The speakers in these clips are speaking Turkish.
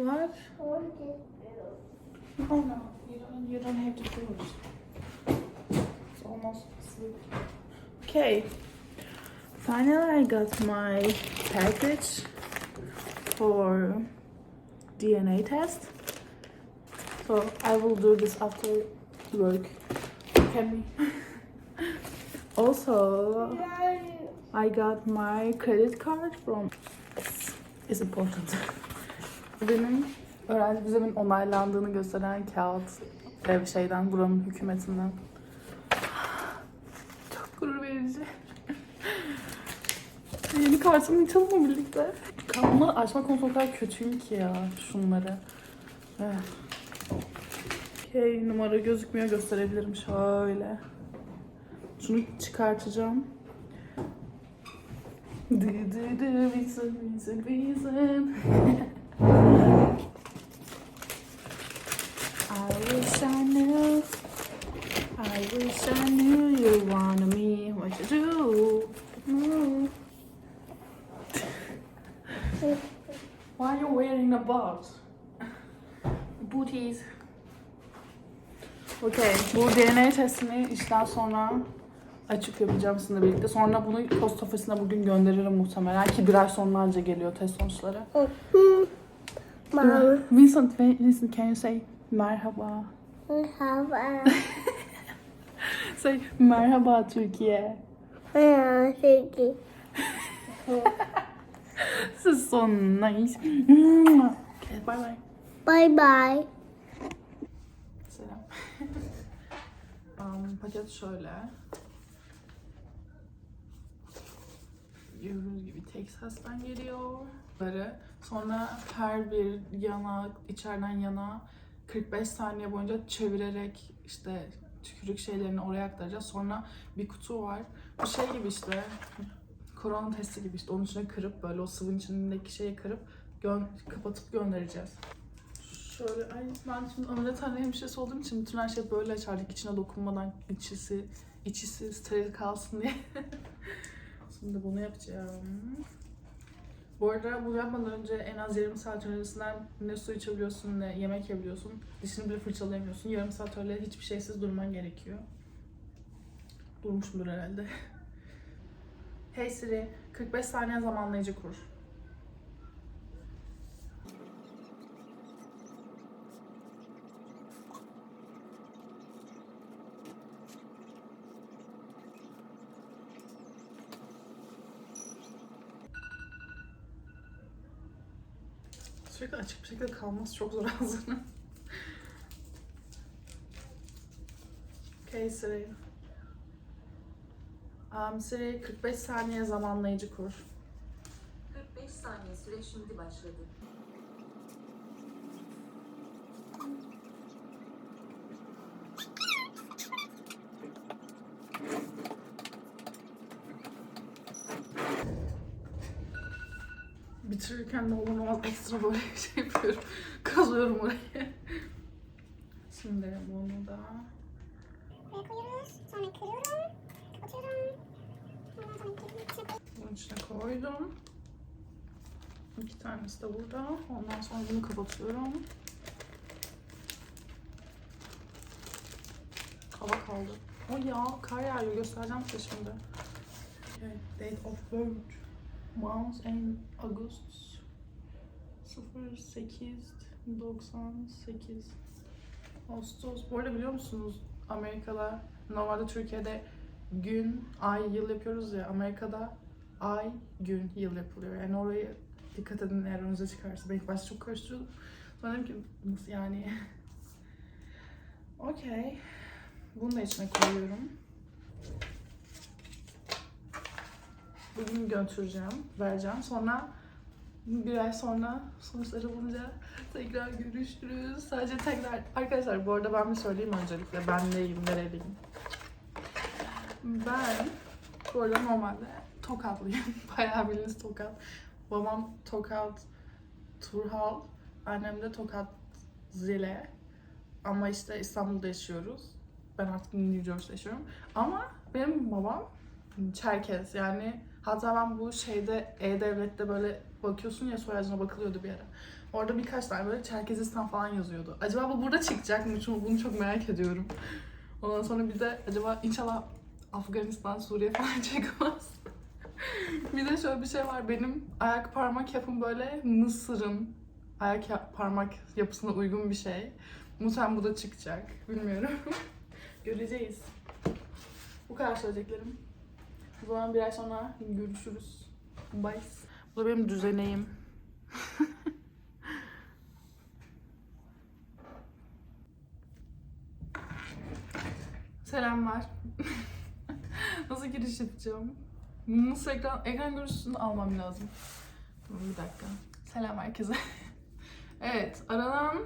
What? Oh no, you don't, you don't have to do it. It's almost asleep. Okay. Finally, I got my package for DNA test. So I will do this after work. Can we? also, I got my credit card from. It's important. Benim öğrenci vizemin onaylandığını gösteren kağıt ev şeyden buranın hükümetinden. Çok gurur verici. Yeni kartımı açalım mı birlikte? Kanalımı açma konusu o kadar kötüyüm ki ya şunları. Evet. Okey numara gözükmüyor gösterebilirim şöyle. Şunu çıkartacağım. Dı dı dı reason reason reason. I wish I knew. I wish I knew you wanted me. What you do? Mm. Why are you wearing a box? Booties. Okay, bu DNA testini işten sonra açık yapacağım sizinle birlikte. Sonra bunu post ofisine bugün gönderirim muhtemelen ki bir ay sonra anca geliyor test sonuçları. Vincent, Vincent, can you say merhaba? have a Say merhaba Türkiye. city. This is so nice. okay, bye bye. Bye bye. Selam. um, paket şöyle. Gördüğünüz gibi Texas'tan geliyor. Böyle. Sonra her bir yana, içeriden yana 45 saniye boyunca çevirerek işte tükürük şeylerini oraya aktaracağız. Sonra bir kutu var. Bu şey gibi işte korona testi gibi işte onun içine kırıp böyle o sıvının içindeki şeyi kırıp gö- kapatıp göndereceğiz. Şöyle ay ben şimdi ameliyathane hemşiresi olduğum için bütün her şey böyle açardık içine dokunmadan içisi içisi steril kalsın diye. şimdi bunu yapacağım. Bu arada bu yapmadan önce en az yarım saat öncesinden ne su içebiliyorsun ne yemek yiyebiliyorsun. Dişini bile fırçalayamıyorsun. Yarım saat öyle hiçbir şeysiz durman gerekiyor. Durmuşumdur herhalde. hey Siri, 45 saniye zamanlayıcı kur. Sürekli açık bir şekilde kalması çok zor ağzının. Um, Siri 45 saniye zamanlayıcı kur. 45 saniye süre şimdi başladı. Bitirirken de olur olmaz ekstra böyle bir şey yapıyorum. Kazıyorum orayı. Şimdi bunu da Buraya bunun içine koydum. İki tanesi de burada. Ondan sonra bunu kapatıyorum. Hava kaldı. O ya kar yağıyor göstereceğim size şimdi. Okay, date of birth. Month and August 08 98 Ağustos. Bu arada biliyor musunuz Amerika'da normalde Türkiye'de gün, ay, yıl yapıyoruz ya Amerika'da ay, gün, yıl yapılıyor. Yani orayı dikkat edin eğer önünüze çıkarsa. Ben ilk başta çok karıştırıyordum. Sonra dedim ki nasıl yani? Okey. Bunu da içine koyuyorum. Bugün götüreceğim, vereceğim. Sonra bir ay sonra sonuçları bulunca tekrar görüşürüz. Sadece tekrar... Arkadaşlar bu arada ben bir söyleyeyim öncelikle. Ben neyim, nereliyim. Ben bu arada normalde Tokatlıyım. Bayağı bildiğiniz Tokat. Babam Tokat Turhal. Annem de Tokat Zile. Ama işte İstanbul'da yaşıyoruz. Ben artık New Jersey'de yaşıyorum. Ama benim babam Çerkez yani Hatta ben bu şeyde E-Devlet'te böyle bakıyorsun ya soy ağacına bakılıyordu bir ara. Orada birkaç tane böyle Çerkezistan falan yazıyordu. Acaba bu burada çıkacak mı? Çünkü bunu çok merak ediyorum. Ondan sonra bir de acaba inşallah Afganistan, Suriye falan çıkmaz. bir de şöyle bir şey var. Benim ayak parmak yapım böyle Mısır'ın ayak ya- parmak yapısına uygun bir şey. Muhtemelen bu da çıkacak. Bilmiyorum. Göreceğiz. Bu kadar söyleyeceklerim. O zaman bir ay sonra görüşürüz. Bye. Bu da benim düzeneğim. Selamlar. Nasıl giriş yapacağım? Nasıl ekran, ekran görüntüsünü almam lazım. Bir dakika. Selam herkese. evet, aradan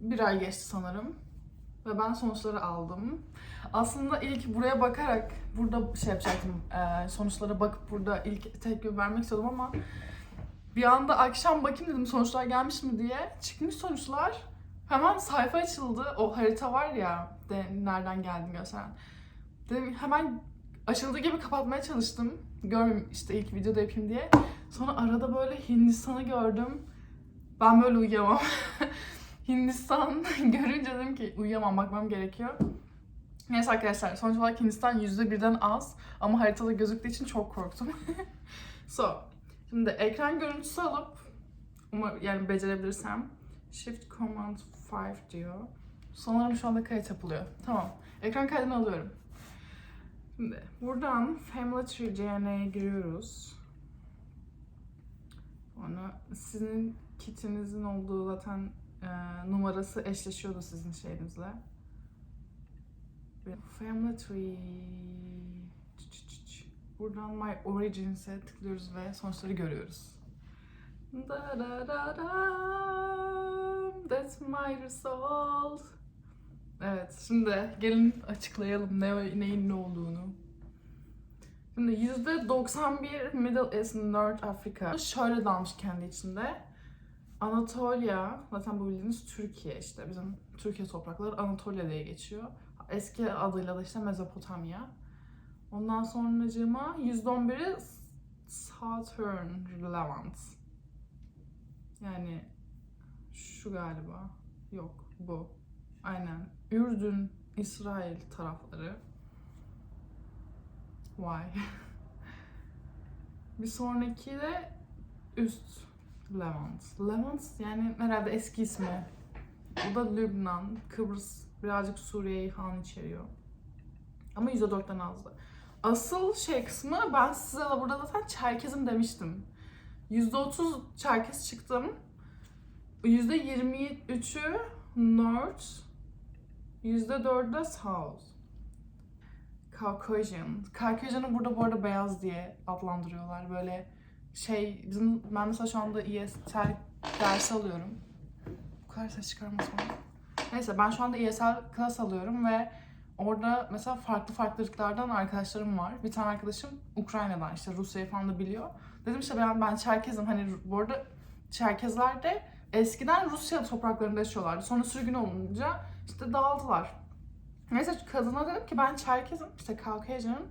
bir ay geçti sanırım. Ve ben sonuçları aldım. Aslında ilk buraya bakarak burada şey yapacaktım. eee, sonuçlara bakıp burada ilk tepki vermek istiyordum ama bir anda akşam bakayım dedim sonuçlar gelmiş mi diye. Çıkmış sonuçlar. Hemen sayfa açıldı. O harita var ya de nereden geldiğini gösteren. Dedim hemen açıldığı gibi kapatmaya çalıştım. Görmeyeyim işte ilk videoda yapayım diye. Sonra arada böyle Hindistan'ı gördüm. Ben böyle uyuyamam. Hindistan görünce dedim ki uyuyamam bakmam gerekiyor. Neyse arkadaşlar sonuç olarak Hindistan %1'den az ama haritada gözüktüğü için çok korktum. so, şimdi ekran görüntüsü alıp umarım yani becerebilirsem Shift Command 5 diyor. Sanırım şu anda kayıt yapılıyor. Tamam. Ekran kaydını alıyorum. Şimdi buradan Family Tree DNA'ya giriyoruz. Sonra sizin kitinizin olduğu zaten e, numarası eşleşiyordu sizin şeyinizle. Ve Family Tree. Buradan My Origins'e tıklıyoruz ve sonuçları görüyoruz. Da da da da. That's my result. Evet, şimdi gelin açıklayalım ne neyin ne olduğunu. Şimdi %91 Middle East North Africa. Şöyle dalmış kendi içinde. Anatolia, zaten bu bildiğiniz Türkiye işte. Bizim Türkiye toprakları Anatolia diye geçiyor. Eski adıyla da işte Mezopotamya. Ondan sonracığıma %11'i Southern Levant. Yani şu galiba. Yok bu. Aynen. Ürdün, İsrail tarafları. Vay. Bir sonraki de üst Levant. Levant yani herhalde eski ismi. Bu da Lübnan, Kıbrıs, birazcık Suriye'yi falan içeriyor. Ama %4'ten azdı. Asıl şey kısmı ben size de burada zaten Çerkezim demiştim. %30 Çerkez çıktım. %23'ü North, %4'ü de South. Caucasian. Caucasian'ı burada bu arada beyaz diye adlandırıyorlar. Böyle şey, bizim, ben mesela şu anda ESL dersi alıyorum. Bu kadar ses çıkarmasam. Neyse ben şu anda ESL klas alıyorum ve orada mesela farklı farklı ırklardan arkadaşlarım var. Bir tane arkadaşım Ukrayna'dan işte Rusya'yı falan da biliyor. Dedim işte ben, ben Çerkezim. Hani bu arada Çerkezler de eskiden Rusya topraklarında yaşıyorlardı. Sonra sürgün olunca işte dağıldılar. Neyse kadına dedim ki ben Çerkezim, işte Caucasian.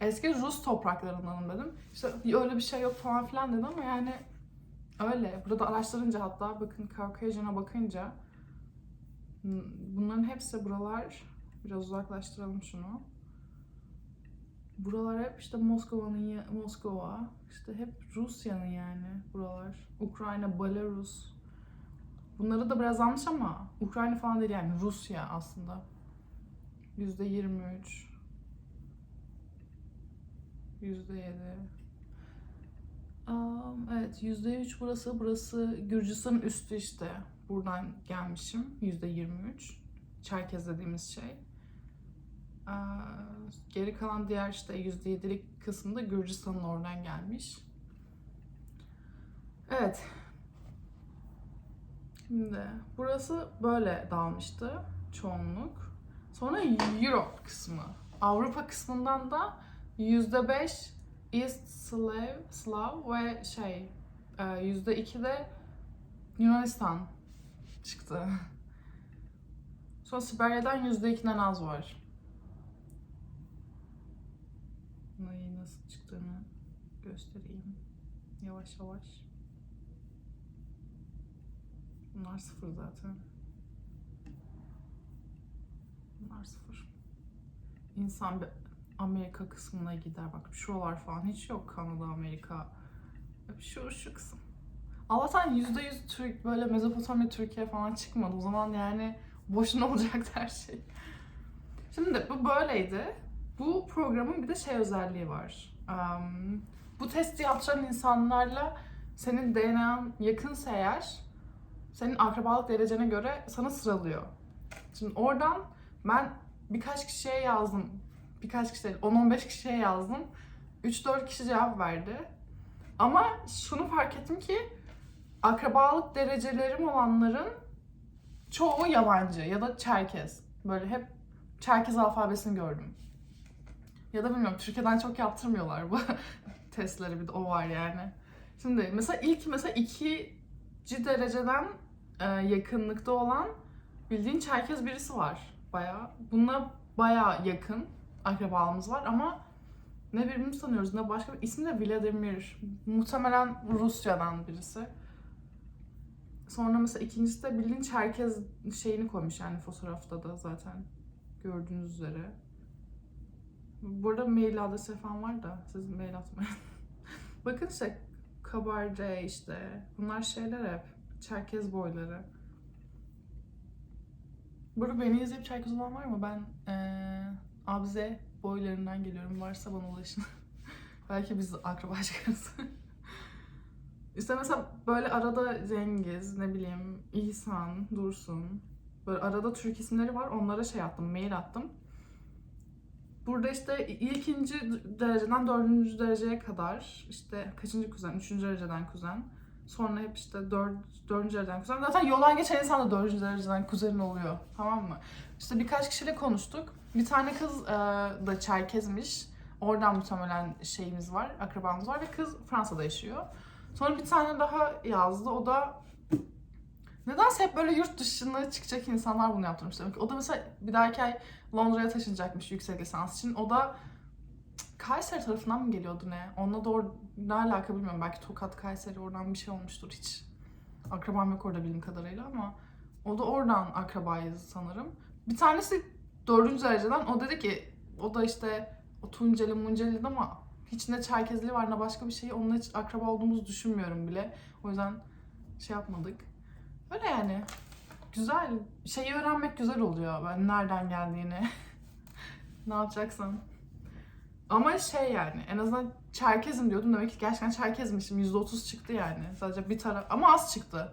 Eski Rus topraklarındanım dedim. İşte öyle bir şey yok falan filan dedi ama yani öyle. Burada araştırınca hatta bakın Caucasian'a bakınca bunların hepsi buralar biraz uzaklaştıralım şunu. Buralar hep işte Moskova'nın Moskova, işte hep Rusya'nın yani buralar. Ukrayna, Belarus. Bunları da biraz almış ama Ukrayna falan değil yani Rusya aslında. Yüzde 23. Yüzde 7. Um, evet yüzde 3 burası. Burası Gürcistan'ın üstü işte. Buradan gelmişim. Yüzde 23. Çerkez dediğimiz şey. Geri kalan diğer işte yüzde 7'lik kısmı Gürcistan'ın oradan gelmiş. Evet. Şimdi burası böyle dağılmıştı çoğunluk. Sonra Europe kısmı. Avrupa kısmından da %5 East Slav, Slav ve şey e, %2 de Yunanistan çıktı. Sonra Siberya'dan %2'den az var. neyi nasıl çıktığını göstereyim. Yavaş yavaş. Bunlar sıfır zaten. Bunlar sıfır. İnsan bir Amerika kısmına gider. Bak şuralar falan hiç yok Kanada, Amerika. Şu, şu kısım. Allah'tan yüzde yüz Türk böyle Mezopotamya, Türkiye falan çıkmadı. O zaman yani boşuna olacaktı her şey. Şimdi bu böyleydi. Bu programın bir de şey özelliği var. Am, bu testi yaptıran insanlarla senin DNA'n yakınsa eğer senin akrabalık derecene göre sana sıralıyor. Şimdi oradan ben birkaç kişiye yazdım. Birkaç kişi değil, 10-15 kişiye yazdım. 3-4 kişi cevap verdi. Ama şunu fark ettim ki akrabalık derecelerim olanların çoğu yabancı ya da Çerkez. Böyle hep Çerkez alfabesini gördüm. Ya da bilmiyorum Türkiye'den çok yaptırmıyorlar bu testleri bir de o var yani. Şimdi mesela ilk mesela ikinci dereceden e, yakınlıkta olan bildiğin Çerkez birisi var bayağı. Bununla bayağı yakın akrabalığımız var ama ne birbirimizi tanıyoruz ne başka bir ismi de Vladimir. Muhtemelen Rusya'dan birisi. Sonra mesela ikincisi de bildiğin Çerkez şeyini koymuş yani fotoğrafta da zaten gördüğünüz üzere. Burada mail adresi falan var da siz mail atmayın. Bakın işte Kabarde işte bunlar şeyler hep Çerkez boyları. Burada beni izleyip Çerkez olan var mı? Ben eee Abze boylarından geliyorum. Varsa bana ulaşın. Belki biz akraba çıkarız. işte mesela böyle arada Cengiz, ne bileyim İhsan, Dursun. Böyle arada Türk isimleri var. Onlara şey attım, mail attım. Burada işte ilkinci dereceden dördüncü dereceye kadar işte kaçıncı kuzen, üçüncü dereceden kuzen. Sonra hep işte dört, dördüncü dereceden kuzen. Zaten yoldan geçen insan da dördüncü dereceden kuzenin oluyor. Tamam mı? İşte birkaç kişiyle konuştuk. Bir tane kız e, da Çerkezmiş. Oradan muhtemelen şeyimiz var, akrabamız var ve kız Fransa'da yaşıyor. Sonra bir tane daha yazdı. O da nedense hep böyle yurt dışına çıkacak insanlar bunu yaptırmış demek ki. O da mesela bir dahaki ay Londra'ya taşınacakmış yüksek lisans için. O da Kayseri tarafından mı geliyordu ne? Onunla doğru ne alaka bilmiyorum. Belki Tokat, Kayseri oradan bir şey olmuştur hiç. Akrabam yok orada bildiğim kadarıyla ama o da oradan akrabayız sanırım. Bir tanesi dördüncü dereceden o dedi ki o da işte o Tunceli Munceli ama hiç ne Çerkezli var ne başka bir şey. Onunla hiç akraba olduğumuzu düşünmüyorum bile. O yüzden şey yapmadık. Öyle yani. Güzel. Şeyi öğrenmek güzel oluyor. Ben nereden geldiğini. ne yapacaksam. Ama şey yani en azından Çerkezim diyordum. Demek ki gerçekten Çerkezmişim. %30 çıktı yani. Sadece bir taraf ama az çıktı.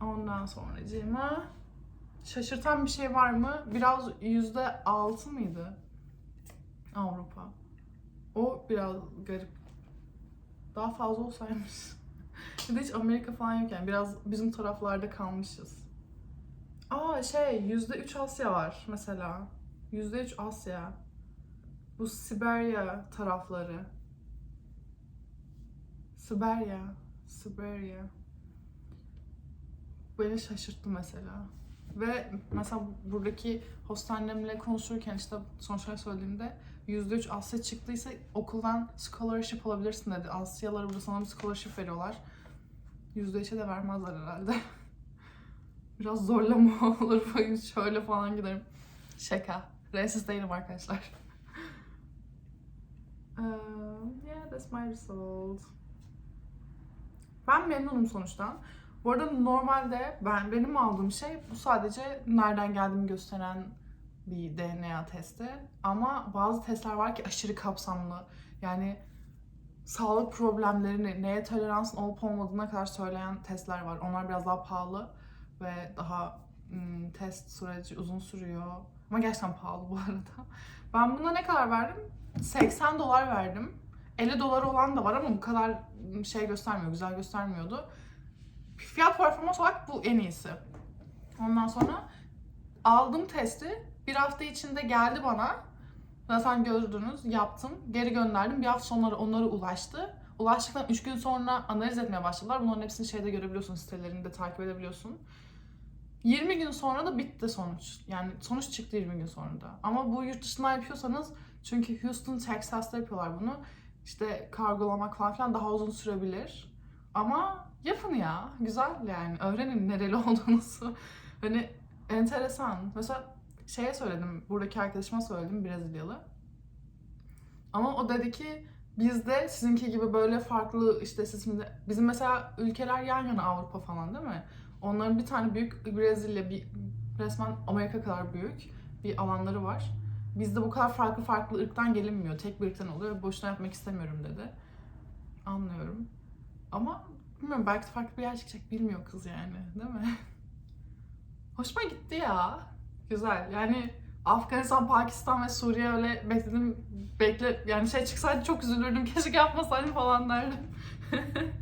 Ondan sonra cima şaşırtan bir şey var mı? Biraz yüzde altı mıydı? Avrupa. O biraz garip. Daha fazla olsaymış. Bir de hiç Amerika falan yok yani. Biraz bizim taraflarda kalmışız. Aa şey yüzde üç Asya var mesela. Yüzde üç Asya. Bu Siberya tarafları. Siberya. Siberya. Beni şaşırttı mesela. Ve mesela buradaki host annemle konuşurken işte sonuçları söylediğimde %3 Asya çıktıysa okuldan scholarship alabilirsin dedi. Asyalara burada sana bir scholarship veriyorlar. %3'e de vermezler herhalde. Biraz zorlama olur. Şöyle falan giderim. Şaka. Racist değilim arkadaşlar. Um, yeah, that's my result. Ben memnunum sonuçtan. Bu arada normalde ben benim aldığım şey bu sadece nereden geldiğimi gösteren bir DNA testi. Ama bazı testler var ki aşırı kapsamlı. Yani sağlık problemlerini, neye toleransın olup olmadığına kadar söyleyen testler var. Onlar biraz daha pahalı ve daha ım, test süreci uzun sürüyor. Ama gerçekten pahalı bu arada. Ben buna ne kadar verdim? 80 dolar verdim. 50 dolar olan da var ama bu kadar şey göstermiyor, güzel göstermiyordu. Fiyat performans olarak bu en iyisi. Ondan sonra aldım testi. Bir hafta içinde geldi bana. Zaten gördünüz, yaptım. Geri gönderdim. Bir hafta sonra onlara ulaştı. Ulaştıktan 3 gün sonra analiz etmeye başladılar. Bunların hepsini şeyde görebiliyorsun, sitelerinde takip edebiliyorsun. 20 gün sonra da bitti sonuç. Yani sonuç çıktı 20 gün sonra da. Ama bu yurt dışından yapıyorsanız Çünkü Houston, Texas'ta yapıyorlar bunu. İşte kargolamak falan filan daha uzun sürebilir. Ama yapın ya. Güzel yani. Öğrenin nereli olduğunuzu. Hani enteresan. Mesela şeye söyledim. Buradaki arkadaşıma söyledim. Brezilyalı. Ama o dedi ki bizde sizinki gibi böyle farklı işte de, bizim mesela ülkeler yan yana Avrupa falan değil mi? Onların bir tane büyük Brezilya bir resmen Amerika kadar büyük bir alanları var. Bizde bu kadar farklı farklı ırktan gelinmiyor. Tek bir ırktan oluyor. Boşuna yapmak istemiyorum dedi. Anlıyorum. Ama bilmiyorum belki farklı bir yer çıkacak. Bilmiyor kız yani. Değil mi? Hoşuma gitti ya. Güzel. Yani Afganistan, Pakistan ve Suriye öyle bekledim. Bekle yani şey çıksaydı çok üzülürdüm. Keşke yapmasaydım falan derdim.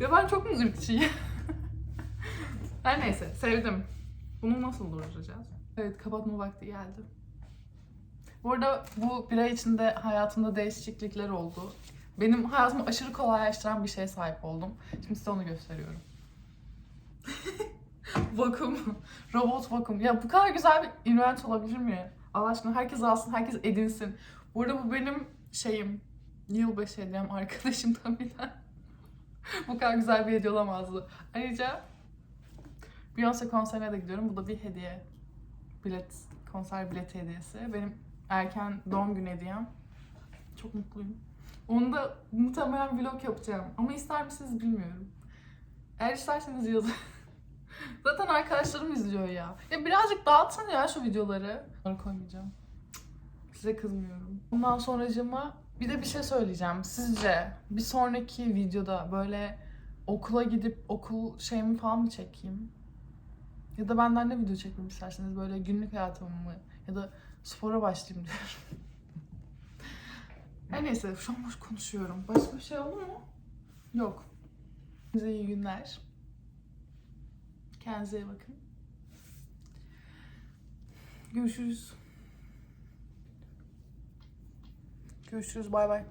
ya ben çok mu ırkçıyım? Her neyse sevdim. Bunu nasıl durduracağız? Evet kapatma vakti geldi. Bu arada bu bir ay içinde hayatımda değişiklikler oldu. Benim hayatımı aşırı kolaylaştıran bir şeye sahip oldum. Şimdi size onu gösteriyorum. vakum. Robot vakum. Ya bu kadar güzel bir invent olabilir mi? Allah aşkına herkes alsın, herkes edinsin. Bu arada bu benim şeyim. Yılbaşı hediyem arkadaşımdan bilen. bu kadar güzel bir hediye olamazdı. Ayrıca Beyoncé konserine de gidiyorum. Bu da bir hediye. Bilet, konser bileti hediyesi. Benim erken doğum günü hediyem. Çok mutluyum. Onu da muhtemelen vlog yapacağım. Ama ister misiniz bilmiyorum. Eğer isterseniz yazın. Zaten arkadaşlarım izliyor ya. Ya birazcık dağıtsın ya şu videoları. Onları koymayacağım. Size kızmıyorum. Bundan sonracığıma bir de bir şey söyleyeceğim. Sizce bir sonraki videoda böyle okula gidip okul şeyimi falan mı çekeyim? Ya da benden ne video çekmemi isterseniz böyle günlük hayatımı mı? Ya da spora başlayayım diyorum. Her neyse şu an boş konuşuyorum. Başka bir şey oldu mu? Yok. Size iyi günler. Kendinize iyi bakın. Görüşürüz. Görüşürüz. Bay bay.